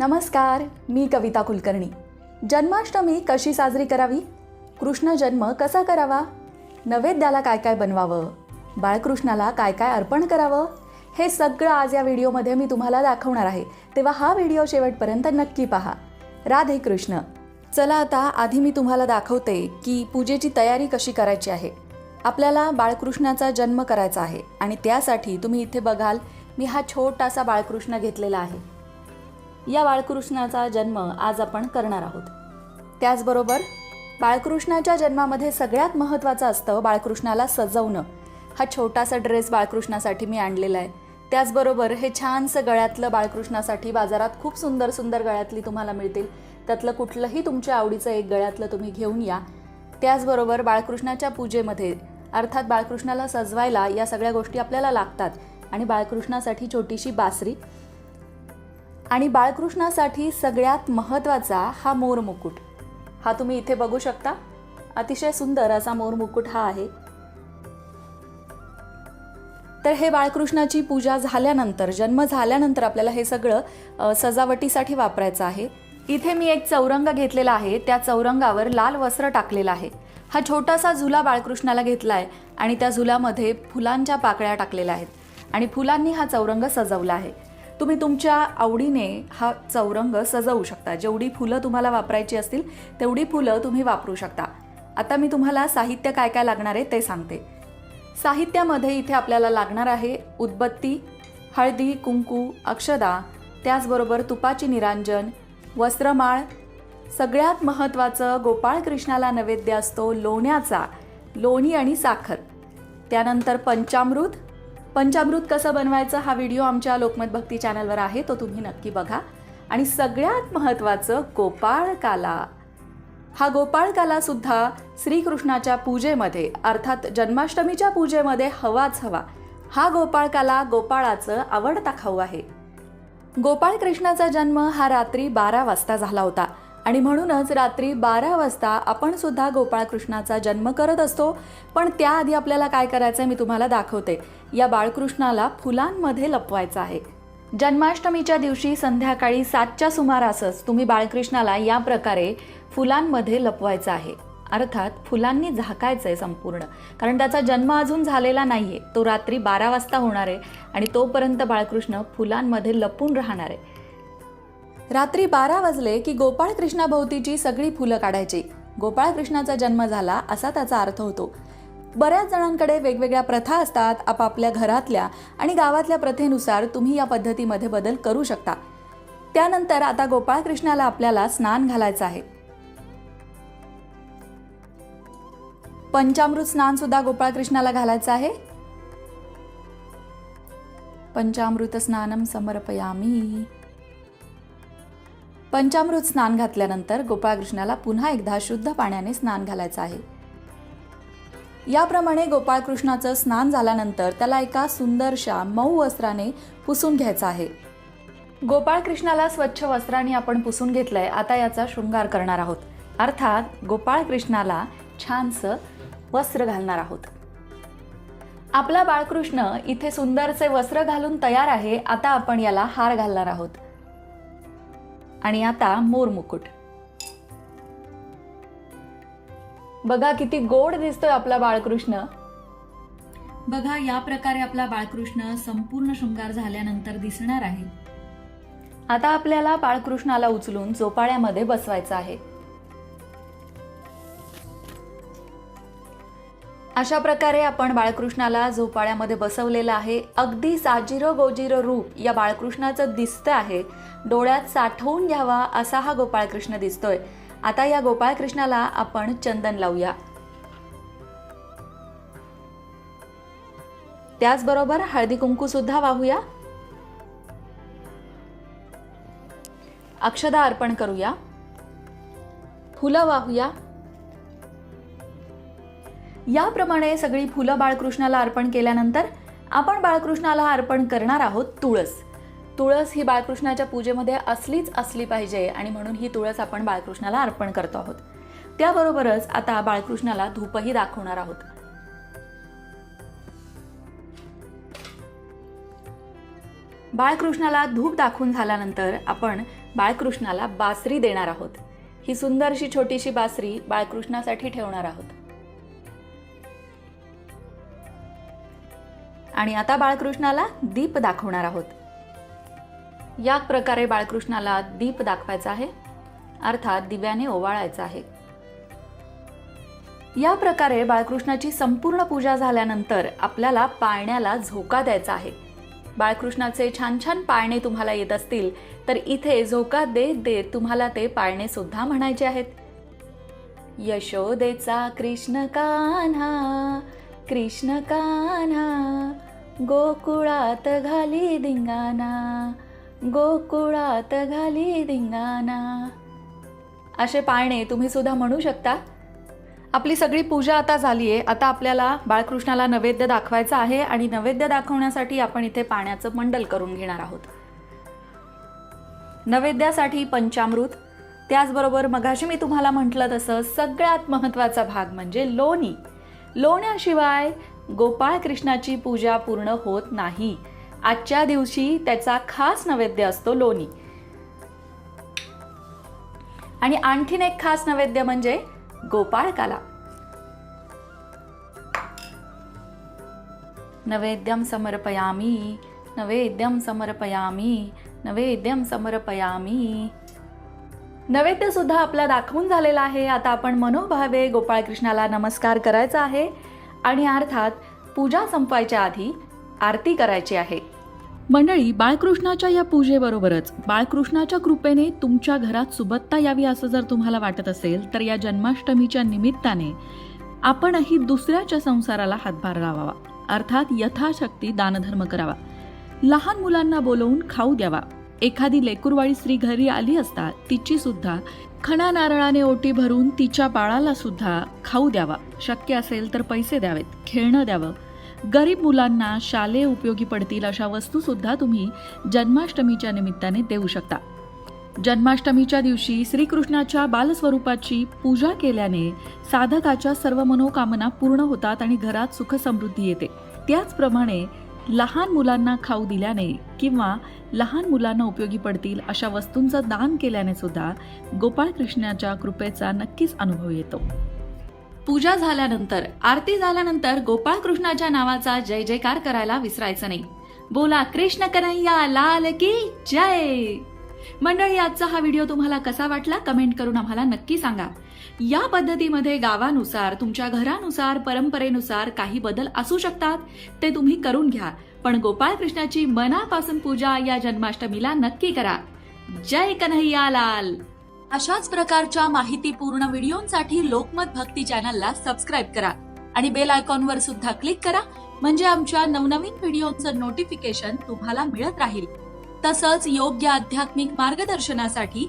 नमस्कार मी कविता कुलकर्णी. जन्माष्टमी कशी साजरी करावी? कृष्ण जन्म कसा करावा? नैवेद्याला काय काय बनवावं? बाळकृष्णाला काय काय अर्पण करावं? हे सगळं आज या व्हिडिओमध्ये मी तुम्हाला दाखवणार आहे. तेव्हा हा व्हिडिओ शेवटपर्यंत नक्की पहा. राधे कृष्ण. चला आता आधी मी तुम्हाला दाखवते की पूजेची तयारी कशी करायची आहे. आपल्याला बाळकृष्णाचा जन्म करायचा आहे आणि त्यासाठी तुम्ही इथे बघाल मी हा छोटासा बाळकृष्ण घेतलेला आहे. या बाळकृष्णाचा जन्म आज आपण करणार आहोत. त्याचबरोबर बाळकृष्णाच्या जन्मामध्ये सगळ्यात महत्त्वाचं असतं बाळकृष्णाला सजवणं. हा छोटासा ड्रेस बाळकृष्णासाठी मी आणलेला आहे. त्याचबरोबर हे छानसं गळ्यातलं बाळकृष्णासाठी बाजारात खूप सुंदर सुंदर गळ्यातली तुम्हाला मिळतील. त्यातलं कुठलंही तुमच्या आवडीचं एक गळ्यातलं तुम्ही घेऊन या. त्याचबरोबर बाळकृष्णाच्या पूजेमध्ये अर्थात बाळकृष्णाला सजवायला या सगळ्या गोष्टी आपल्याला लागतात. आणि बाळकृष्णासाठी छोटीशी बासरी आणि बाळकृष्णासाठी सगळ्यात महत्त्वाचा हा मोर मुकुट. हा तुम्ही इथे बघू शकता. अतिशय सुंदर असा मोर मुकुट हा आहे. तर हे बाळकृष्णाची पूजा झाल्यानंतर जन्म झाल्यानंतर आपल्याला हे सगळं सजावटीसाठी वापरायचं आहे. इथे मी एक चौरंग घेतलेला आहे. त्या चौरंगावर लाल वस्त्र टाकलेलं आहे. हा छोटासा झुला बाळकृष्णाला घेतला आहे आणि त्या झुलामध्ये फुलांच्या पाकळ्या टाकलेल्या आहेत. आणि फुलांनी हा चौरंग सजवला आहे. तुम्ही तुमच्या आवडीने हा चौरंग सजवू शकता. जेवढी फुलं तुम्हाला वापरायची असतील तेवढी फुलं तुम्ही वापरू शकता. आता मी तुम्हाला साहित्य काय काय लागणार आहे ते सांगते. साहित्यामध्ये इथे आपल्याला लागणार आहे उदबत्ती हळदी कुंकू अक्षदा त्याचबरोबर तुपाची निरांजन वस्त्रमाळ. सगळ्यात महत्त्वाचं गोपाळ कृष्णाला नैवेद्य असतो लोण्याचा लोणी आणि साखर. त्यानंतर पंचामृत पंचामृत कसं बनवायचं हा व्हिडिओ आमच्या लोकमत भक्ती चॅनलवर आहे तो तुम्ही नक्की बघा. आणि सगळ्यात महत्त्वाचं गोपाळ काला. हा गोपाळकालासुद्धा श्रीकृष्णाच्या पूजेमध्ये अर्थात जन्माष्टमीच्या पूजेमध्ये हवाच हवा. हा गोपाळकाला गोपाळाचं आवडता खाऊ आहे. गोपाळ कृष्णाचा जन्म हा रात्री बारा वाजता झाला होता. आणि म्हणूनच रात्री बारा वाजता आपण सुद्धा गोपाळकृष्णाचा जन्म करत असतो. पण त्याआधी आपल्याला काय करायचं आहे मी तुम्हाला दाखवते. या बाळकृष्णाला फुलांमध्ये लपवायचं आहे. जन्माष्टमीच्या दिवशी संध्याकाळी सातच्या सुमारासच तुम्ही बाळकृष्णाला या प्रकारे फुलांमध्ये लपवायचं आहे. अर्थात फुलांनी झाकायचं आहे संपूर्ण. कारण त्याचा जन्म अजून झालेला नाही आहे तो रात्री बारा वाजता होणार आहे आणि तोपर्यंत बाळकृष्ण फुलांमध्ये लपून राहणार आहे. रात्री बारा वाजले की गोपाळकृष्णाभोवतीची सगळी फुलं काढायची. गोपाळकृष्णाचा जन्म झाला असा त्याचा अर्थ होतो. बऱ्याच जणांकडे वेगवेगळ्या प्रथा असतात आपापल्या घरातल्या आणि गावातल्या प्रथेनुसार तुम्ही या पद्धतीमध्ये बदल करू शकता. त्यानंतर आता गोपाळकृष्णाला आपल्याला स्नान घालायचं आहे. पंचामृत स्नान सुद्धा गोपाळकृष्णाला घालायचं आहे. पंचामृत स्नानम समर्पयामी. पंचामृत स्नान घातल्यानंतर गोपाळकृष्णाला पुन्हा एकदा शुद्ध पाण्याने स्नान घालायचं आहे. याप्रमाणे गोपाळकृष्णाचं स्नान झाल्यानंतर त्याला एका सुंदरशा मऊ वस्त्राने पुसून घ्यायचं आहे. गोपाळकृष्णाला स्वच्छ वस्त्राने आपण पुसून घेतलंय आता याचा शृंगार करणार आहोत. अर्थात गोपाळकृष्णाला छानसं वस्त्र घालणार आहोत. आपला बाळकृष्ण इथे सुंदरचे वस्त्र घालून तयार आहे आता आपण याला हार घालणार आहोत. आणि आता मोर मुकुट. बघा किती गोड दिसतोय आपला बाळकृष्ण. बघा या प्रकारे आपला बाळकृष्ण संपूर्ण शृंगार झाल्यानंतर दिसणार आहे. आता आपल्याला बाळकृष्णाला उचलून झोपाळ्यामध्ये बसवायचं आहे. अशा प्रकारे आपण बाळकृष्णाला झोपाळ्यामध्ये बसवलेलं आहे. अगदी साजिरो गोजिरो रूप या बाळकृष्णाचं दिसतं आहे. डोळ्यात साठवून घ्यावा असा हा गोपाळकृष्ण दिसतोय. आता या गोपाळकृष्णाला आपण चंदन लावूया. त्याचबरोबर हळदी कुंकू सुद्धा वाहूया. अक्षदा अर्पण करूया. फुलं वाहूया. याप्रमाणे सगळी फुलं बाळकृष्णाला अर्पण केल्यानंतर आपण बाळकृष्णाला अर्पण करणार आहोत तुळस. तुळस ही बाळकृष्णाच्या पूजेमध्ये असलीच असली पाहिजे आणि म्हणून ही तुळस आपण बाळकृष्णाला अर्पण करतो आहोत. त्याबरोबरच आता बाळकृष्णाला धूपही दाखवणार आहोत. बाळकृष्णाला धूप दाखवून झाल्यानंतर आपण बाळकृष्णाला बासरी देणार आहोत. ही सुंदरशी छोटीशी बासरी बाळकृष्णासाठी ठेवणार आहोत. आणि आता बाळकृष्णाला दीप दाखवणार आहोत. या प्रकारे बाळकृष्णाला दीप दाखवायचा आहे अर्थात दिव्याने ओवाळायचा आहे. या प्रकारे बाळकृष्णाची संपूर्ण पूजा झाल्यानंतर आपल्याला पाळण्याला झोका द्यायचा आहे. बाळकृष्णाचे छान छान पाळणे तुम्हाला येत असतील तर इथे झोका देत देत तुम्हाला ते पाळणे सुद्धा म्हणायचे आहेत. यशोदेचा कृष्ण कान्हा कृष्ण कान्हा गोकुळात घाली धिंगाणा गोकुळात घाली धिंगाणा. असे पाळणे तुम्ही सुद्धा म्हणू शकता. आपली सगळी पूजा आता झाली आहे आता आपल्याला बाळकृष्णाला नैवेद्य दाखवायचा आहे आणि नैवेद्य दाखवण्यासाठी आपण इथे पाण्याचं मंडल करून घेणार आहोत. नैवेद्यासाठी पंचामृत त्याचबरोबर मगाशी मी तुम्हाला म्हटलं तसं सगळ्यात महत्त्वाचा भाग म्हणजे लोणी. लोण्याशिवाय गोपाळ कृष्णाची पूजा पूर्ण होत नाही. आजच्या दिवशी त्याचा खास नैवेद्य असतो लोणी. आणि आणखीन एक खास नैवेद्य म्हणजे गोपाळकाला. नैवेद्यम समर्पयामी नैवेद्यम समर्पयामी नैवेद्यम समर्पयामी. नैवेद्य सुद्धा आपला दाखवून झालेला आहे. आता आपण मनोभावे गोपाळकृष्णाला नमस्कार करायचा आहे. आणि अर्थात पूजा संपवायच्या आधी आरती करायची आहे. मंडळी बाळकृष्णाच्या या पूजेबरोबरच बाळकृष्णाच्या कृपेने तुमच्या घरात सुबत्ता यावी असं जर तुम्हाला वाटत असेल तर या जन्माष्टमीच्या निमित्ताने आपणही दुसऱ्याच्या संसाराला हातभार लावावा. अर्थात यथाशक्ती दानधर्म करावा. लहान मुलांना बोलवून खाऊ द्यावा. एखादी लेकुरवाळी स्त्री घरी आली असता तिची सुद्धा खणा नारळाने ओटी भरून तिच्या बाळाला सुद्धा खाऊ द्यावा. शक्य असेल तर पैसे द्यावेत खेळणं द्यावं. गरीब मुलांना शालेय उपयोगी पडतील अशा वस्तू सुद्धा तुम्ही जन्माष्टमीच्या निमित्ताने देऊ शकता. जन्माष्टमीच्या दिवशी श्रीकृष्णाच्या बालस्वरूपाची पूजा केल्याने साधकाच्या सर्व मनोकामना पूर्ण होतात आणि घरात सुख समृद्धी येते. त्याचप्रमाणे लहान मुलांना खाऊ दिल्याने किंवा लहान मुलांना उपयोगी पडतील अशा वस्तूंचं दान केल्याने सुद्धा गोपाळ कृष्णाच्या कृपेचा नक्कीच अनुभव येतो. पूजा झाल्यानंतर आरती झाल्यानंतर गोपाळ कृष्णाच्या नावाचा जय जयकार करायला विसरायचं नाही. बोला कृष्ण कन्हैया लाल की जय! मंडळी आजचा हा व्हिडिओ तुम्हाला कसा वाटला? कमेंट करून आम्हाला नक्की सांगा. या पद्धतीमध्ये गावानुसार तुमच्या घरानुसार परंपरेनुसार काही बदल असू शकतात ते तुम्ही करून घ्या. पण गोपाळ कृष्णाची मनापासून पूजा या जन्माष्टमीला नक्की करा. जय कन्हैया लाल अशाच प्रकारच्या माहितीपूर्ण व्हिडिओंसाठी लोकमत भक्ती चॅनलला सबस्क्राईब करा आणि बेल आयकॉनवर सुद्धा क्लिक करा म्हणजे आमच्या नवनवीन व्हिडिओचं नोटिफिकेशन तुम्हाला मिळत राहील. तसंच योग्य आध्यात्मिक मार्गदर्शनासाठी